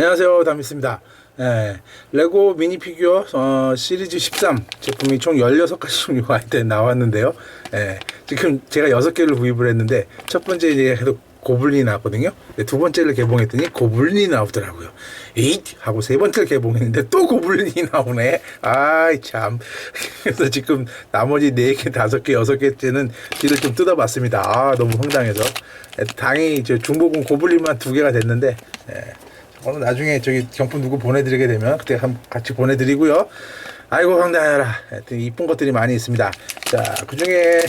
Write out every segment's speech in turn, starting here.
안녕하세요. 담있습니다. 예, 레고 미니 피규어 어, 시리즈 13 제품이 총 16가지 종류가 이때 나왔는데요. 예, 지금 제가 6개를 구입을 했는데 첫 번째 이제 계속 고블린이 나왔거든요. 두 번째를 개봉했더니 고블린이 나오더라고요. 에잇! 하고 세 번째를 개봉했는데 또 고블린이 나오네. 아이 참. 그래서 지금 나머지 4개 5개 6개째는 뒤를 좀 뜯어봤습니다. 아 너무 황당해서. 예, 당연히 저 중복은 고블린만 두 개가 됐는데 예. 오늘 나중에 저기 경품 누구 보내드리게 되면 그때 한 같이 보내드리고요. 아이고 황당해라. 하여튼 이쁜 것들이 많이 있습니다. 자, 그 중에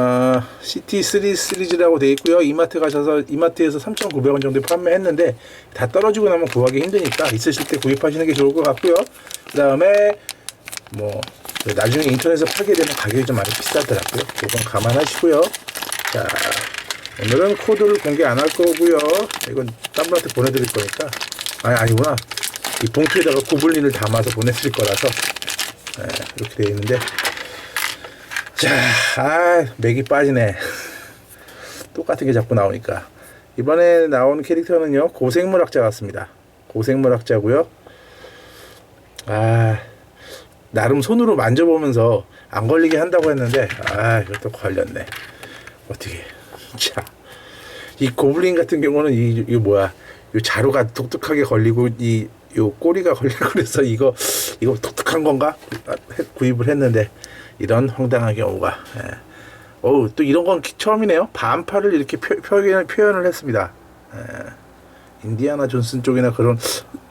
어, CT3 시리즈라고 돼 있고요. 이마트 가셔서 이마트에서 3,900원 정도에 판매했는데 다 떨어지고 나면 구하기 힘드니까 있으실 때 구입하시는 게 좋을 것 같고요. 그 다음에 뭐 나중에 인터넷에서 팔게 되면 가격이 좀 많이 비싸더라고요. 그건 감안하시고요. 자, 오늘은 코드를 공개 안 할 거고요. 이건 딴 분한테 보내드릴 거니까. 아니, 아니구나. 이 봉투에다가 고블린을 담아서 보내드릴 거라서. 예, 이렇게 되어 있는데. 자, 아, 맥이 빠지네. 똑같은 게 자꾸 나오니까. 이번에 나온 캐릭터는요, 고생물학자 같습니다. 고생물학자고요 아, 나름 손으로 만져보면서 안 걸리게 한다고 했는데, 아, 이것도 걸렸네. 어떻게. 자, 이 고블린 같은 경우는 이, 이 뭐야, 이 자루가 독특하게 걸리고 이, 요 꼬리가 걸리고 그래서 이거 이거 독특한 건가 구입을 했는데 이런 황당한 경우가. 예. 어우 또 이런 건 처음이네요. 반팔을 이렇게 표, 표현을 표현을 했습니다. 예. 인디아나 존슨 쪽이나 그런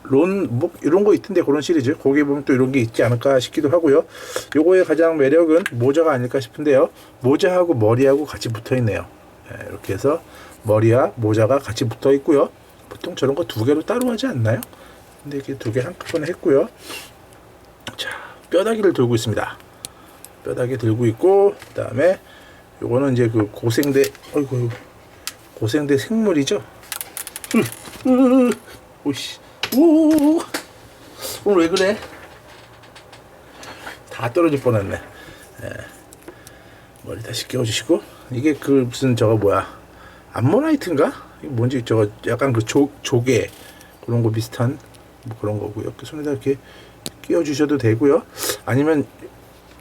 론, 뭐, 이런 거 있던데, 그런 시리즈. 거기 보면 또 이런 게 있지 않을까 싶기도 하고요. 요거의 가장 매력은 모자가 아닐까 싶은데요. 모자하고 머리하고 같이 붙어 있네요. 예, 이렇게 해서 머리와 모자가 같이 붙어 있고요. 보통 저런 거 두 개로 따로 하지 않나요? 근데 이게 두 개 한꺼번에 했고요. 자, 뼈다귀를 들고 있습니다. 뼈다귀 들고 있고, 그 다음에 요거는 이제 그 고생대, 어이구, 고생대 생물이죠? 오씨, 오, 오늘 왜 그래? 다 떨어질 뻔했네. 예. 머리 다시 끼워주시고 이게 그 무슨 저거 뭐야 암모나이트인가? 이게 뭔지 저거 약간 그 조, 조개 그런 거 비슷한 뭐 그런 거고요. 그 손에다 이렇게 끼워주셔도 되고요. 아니면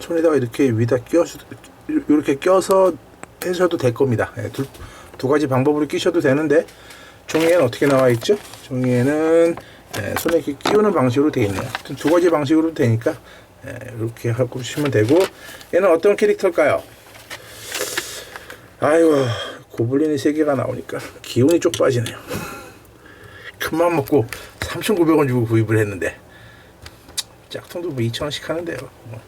손에다가 이렇게 위다 끼워서 이렇게 껴서 해셔도 될 겁니다. 예, 두, 두 가지 방법으로 끼셔도 되는데 종이에는 어떻게 나와 있죠? 종이에는 예, 손에 이렇게 끼우는 방식으로 되어 있네요. 두 가지 방식으로 되니까 예, 이렇게 하고 주시면 되고 얘는 어떤 캐릭터일까요? 아이고 고블린이 세 개가 나오니까 기운이 쪽 빠지네요. 큰맘 먹고 3,900원 주고 구입을 했는데 짝퉁도 뭐 2,000원씩 하는데요. 뭐.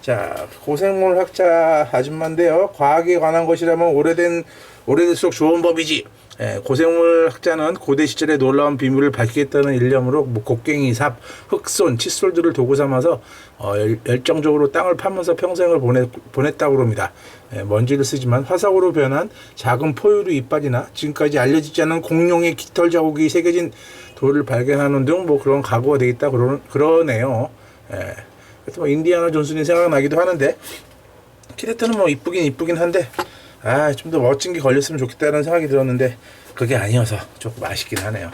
자 고생물 학자 아줌마인데요. 과학에 관한 것이라면 오래된 오래될수록 좋은 법이지. 예, 고생물 학자는 고대 시절의 놀라운 비밀을 밝히겠다는 일념으로 뭐 곡괭이, 삽, 흑손, 칫솔들을 도구 삼아서 어, 열, 열정적으로 땅을 파면서 평생을 보내, 보냈다고 합니다. 예, 먼지를 쓰지만 화석으로 변한 작은 포유류 이빨이나 지금까지 알려지지 않은 공룡의 깃털 자국이 새겨진 돌을 발견하는 등 뭐 그런 각오가 되겠다 그러, 그러네요. 예. 그래서 뭐 인디아나 존슨이 생각나기도 하는데 키레트는 뭐 이쁘긴 이쁘긴 한데 아 좀 더 멋진 게 걸렸으면 좋겠다는 생각이 들었는데 그게 아니어서 조금 아쉽긴 하네요.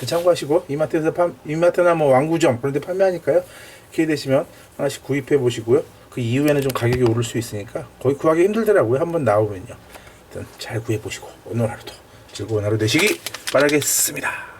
네, 참고하시고 이마트에서 판 이마트나 뭐 왕구점 그런 데 판매하니까요. 기회 되시면 하나씩 구입해 보시고요. 그 이후에는 좀 가격이 오를 수 있으니까 거의 구하기 힘들더라고요. 한번 나오면요. 일단 잘 구해 보시고 오늘 하루도 즐거운 하루 되시기 바라겠습니다.